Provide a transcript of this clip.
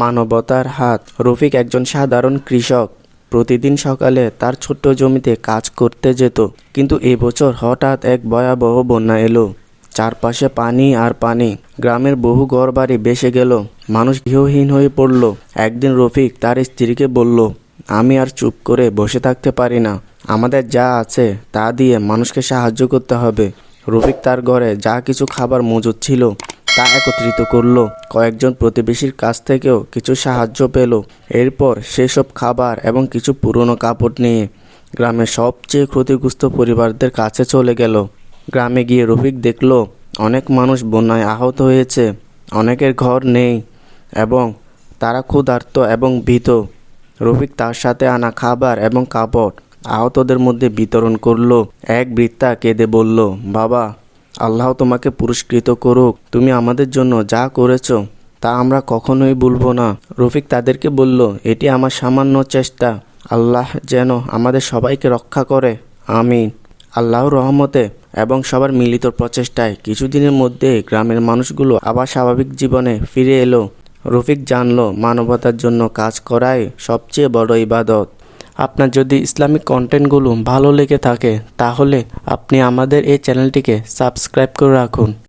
মানবতার হাত। রফিক একজন সাধারণ কৃষক। প্রতিদিন সকালে তার ছোট্ট জমিতে কাজ করতে যেত, কিন্তু এবছর হঠাৎ এক ভয়াবহ বন্যা এলো। চারপাশে পানি আর পানি। গ্রামের বহু ঘরবাড়ি বেসে গেল। মানুষ গৃহহীন হয়ে পড়ল। একদিন রফিক তার স্ত্রীকে বলল, আমি আর চুপ করে বসে থাকতে পারি না। আমাদের যা আছে তা দিয়ে মানুষকে সাহায্য করতে হবে। রফিক তার ঘরে যা কিছু খাবার মজুদ ছিল তা একত্রিত করল। কয়েকজন প্রতিবেশীর কাছ থেকেও কিছু সাহায্য পেল। এরপর সেসব খাবার এবং কিছু পুরনো কাপড় নিয়ে গ্রামের সবচেয়ে ক্ষতিগ্রস্ত পরিবারদের কাছে চলে গেল। গ্রামে গিয়ে রফিক দেখল, অনেক মানুষ বন্যায় আহত হয়েছে, অনেকের ঘর নেই এবং তারা ক্ষুধার্ত এবং ভীত। রফিক তার সাথে আনা খাবার এবং কাপড় আহতদের মধ্যে বিতরণ করল। এক বৃত্তা কেঁদে বলল, বাবা আল্লাহ তোমাকে পুরস্কৃত করুক। তুমি আমাদের জন্য যা করেছ, তা আমরা কখনোই ভুলবো না। রফিক তাদেরকে বলল, এটি আমার সামান্য চেষ্টা। আল্লাহ যেন আমাদের সবাইকে রক্ষা করে। আমিন। আল্লাহর রহমতে এবং সবার মিলিত প্রচেষ্টায় কিছুদিনের মধ্যে গ্রামের মানুষগুলো আবার স্বাভাবিক জীবনে ফিরে এলো। রফিক জানলো, মানবতার জন্য কাজ করাই সবচেয়ে বড় ইবাদত। আপনার যদি ইসলামিক কন্টেন্টগুলো ভালো লেগে থাকে, তাহলে আপনি আমাদের এই চ্যানেলটিকে সাবস্ক্রাইব করে রাখুন।